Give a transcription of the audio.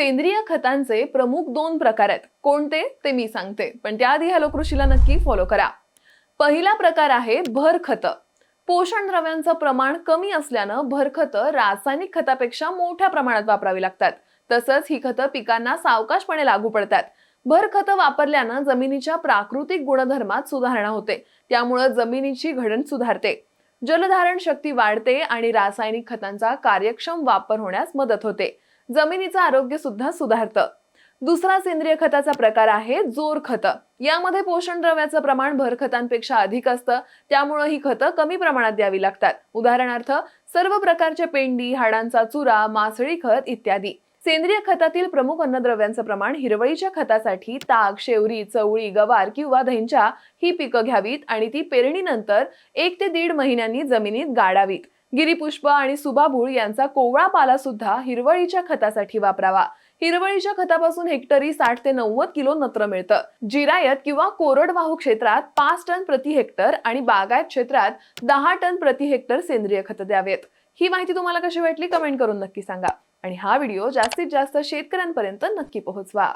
सेंद्रिय खतांचे प्रमुख दोन प्रकार आहेत. कोणते? ते मी सांगते. पण त्याआधी हॅलो कृषीला नक्की फॉलो करा. पहिला प्रकार आहे भर खतं. पोषण द्रव्यांचं प्रमाण कमी असल्यानं भरखतं रासायनिक खतापेक्षा मोठ्या प्रमाणात वापरावी लागतात. तसंच ही खतं पिकांना सावकाशपणे लागू पडतात. भर खतं वापरल्यानं जमिनीच्या प्राकृतिक गुणधर्मात सुधारणा होते. त्यामुळं जमिनीची घडण सुधारते. जलधारण शक्ती वाढते आणि रासायनिक खतांचा कार्यक्षम वापर होण्यास मदत होते. जमिनीचं आरोग्य सुद्धा सुधारतं. दुसरा सेंद्रिय खताचा प्रकार आहे जोर खतं. यामध्ये पोषण द्रव्याचं प्रमाण भर खतांपेक्षा अधिक असतं. त्यामुळं ही खतं कमी प्रमाणात द्यावी लागतात. उदाहरणार्थ सर्व प्रकारचे पेंडी हाडांचा चुरा मासळी खत इत्यादी. सेंद्रिय खतातील प्रमुख अन्नद्रव्यांचं प्रमाण हिरवळीच्या खतासाठी ताक शेवरी चवळी गवार किंवा धैंच्या ही पिकं घ्यावीत आणि ती पेरणीनंतर एक ते दीड महिन्यांनी जमिनीत गाडावीत. गिरीपुष्प आणि सुबाबूळ यांचा कोवळा पाला सुद्धा हिरवळीच्या खतासाठी वापरावा. हिरवळीच्या खतापासून हेक्टरी साठ ते नव्वद किलो नत्र मिळतं. जिरायत किंवा कोरडवाहू क्षेत्रात पाच टन प्रति हेक्टर आणि बागायत क्षेत्रात दहा टन प्रति हेक्टर सेंद्रिय खतं द्यावेत. ही माहिती तुम्हाला कशी वाटली कमेंट करून नक्की सांगा. आणि हा व्हिडिओ जास्तीत जास्त शेतकऱ्यांपर्यंत नक्की पोहोचवा.